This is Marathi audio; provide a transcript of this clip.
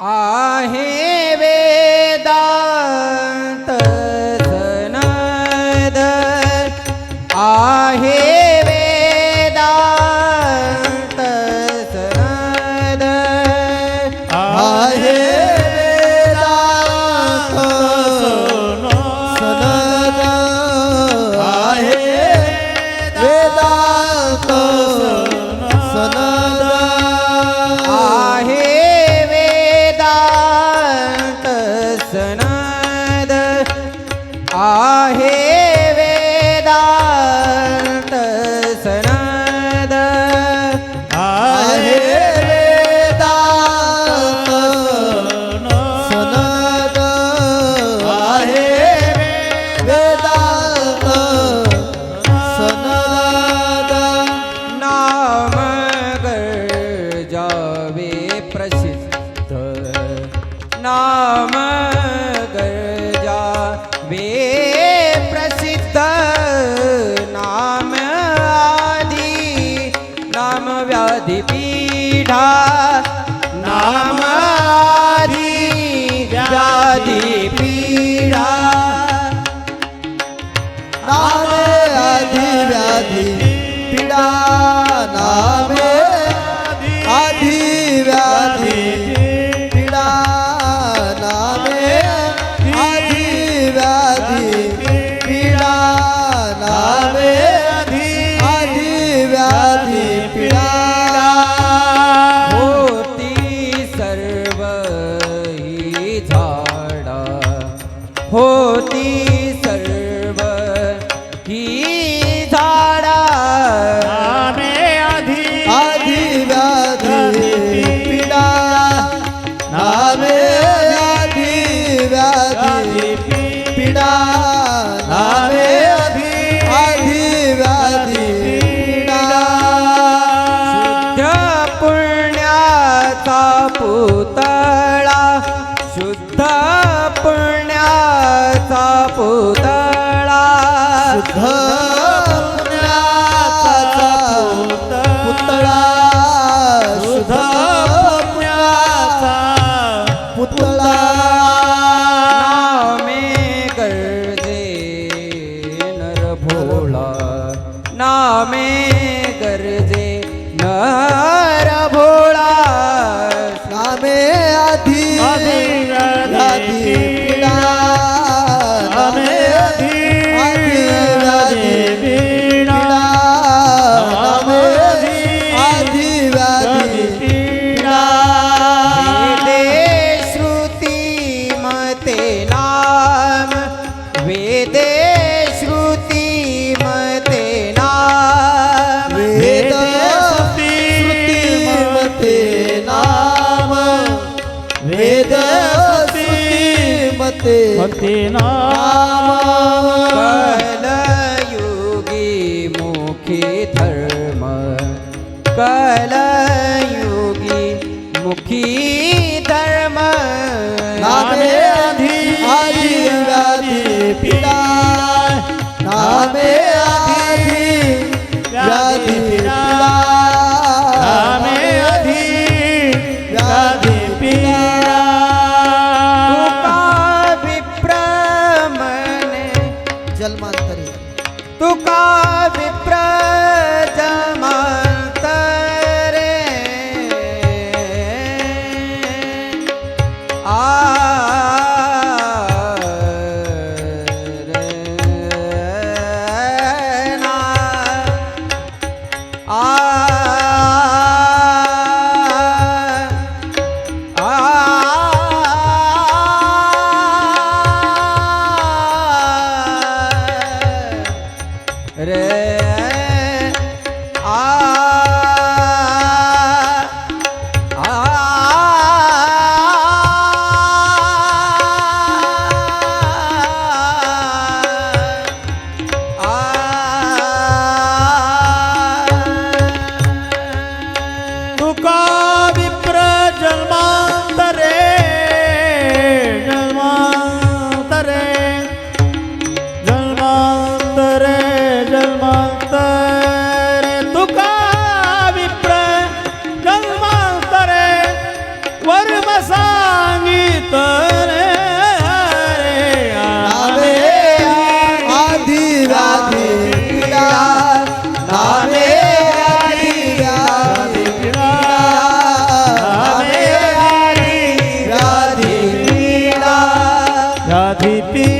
आहे नाम गर्जावे प्रसिद्ध नाम आदि नाम व्याधी पीढा नाम आदि व्याधी पीढा नाम आदि व्याधी पीडा नाम पुण्याचा पुतळा शुद्ध पुण्याचा पुतळा. शुद्ध पुण्याचा पुतळा. शुद्ध पुण्याचा पुतळा. नामे गर्जे नर भोळा. नामे ते नाम वेदे શ્રુતિ મતે નામ. વેદ શ્રુતિ મતે નામ. વેદ શ્રુતિ મતે મતે નામ. કલયુગી મુખી ધર્મ. કલયુગી મુખી ધર્મ. નામે પીડા નામે આધી ਆ টিপি